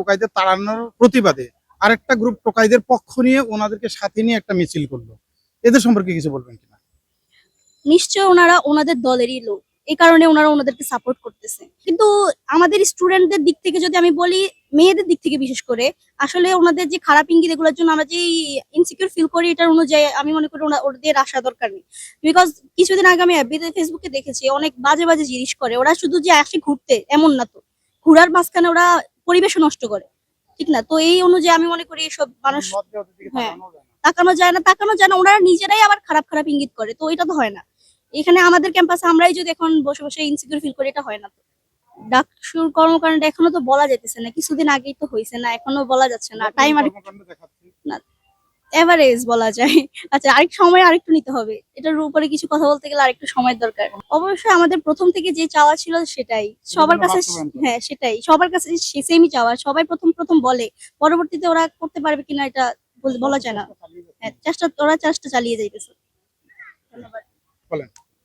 টোকাইদের তাড়ানোর প্রতিবাদে আরেকটা গ্রুপ টোকাইদের পক্ষ নিয়ে ওনাদেরকে সাথে নিয়ে একটা মিছিল করল। এদের সম্পর্কে কিছু বলবেন কিনা? নিশ্চয় ওনারা ওনাদের দলেরই লোক। এই কারণে ওনারা ওনাদেরকে সাপোর্ট করতেছে। কিন্তু আমাদের স্টুডেন্টদের দিক থেকে যদি আমি বলি, মেয়েদের দিক থেকে বিশেষ করে, আসলে ওনাদের যে খারাপ ইঙ্গিত এগুলোর জন্য আমরা যে ইনসিকিউর ফিল করি এটার অনুযায়ী আমি মনে করি ওনা- ওদের আসা দরকার নেই। বিকজ কিছুদিন আগে আমি ফেসবুকে দেখেছি, অনেক বাজে বাজে জিনিস করে। ওরা শুধু যে আসে ঘুরতে, এমন না তো। ঘুরার মাঝখানে ওরা পরিবেশও নষ্ট করে। ঠিক না? তো এই অনুযায়ী আমি মনে করি এসব মানুষ হ্যাঁ। তাকানো যায় না। তাকানো যায় না। ওনারা নিজেরাই আবার খারাপ খারাপ ইঙ্গিত করে। তো এটা তো হয় না। এখানে আমাদের ক্যাম্পাসে আমরাই যদি এখন বসে বসে ইনসিকিউর ফিল করি এটা হয় না তো। ডাকসুর কর্মকাণ্ড এখনও তো বলা যেতেছে না। কিছুদিন আগেই তো হয়েছে না। এখনও বলা যাচ্ছে না। টাইম আর এভারেজ বলা যায়। আচ্ছা আরেক সময় আরেকটু নিতে হবে। এটার উপরে কিছু কথা বলতে গেলে আরেকটু সময় দরকার। অবশ্যই আমাদের প্রথম থেকে যে চাওয়া ছিল সেটাই। সবার কাছে হ্যাঁ সেটাই। সবার কাছে সেমই চাওয়া। সবাই প্রথম প্রথম বলে। পরবর্তীতে ওরা করতে পারবে কিনা এটা বলা যায় না। হ্যাঁ চেষ্টা ওরা চেষ্টা চালিয়ে যাইতেছে। ধন্যবাদ।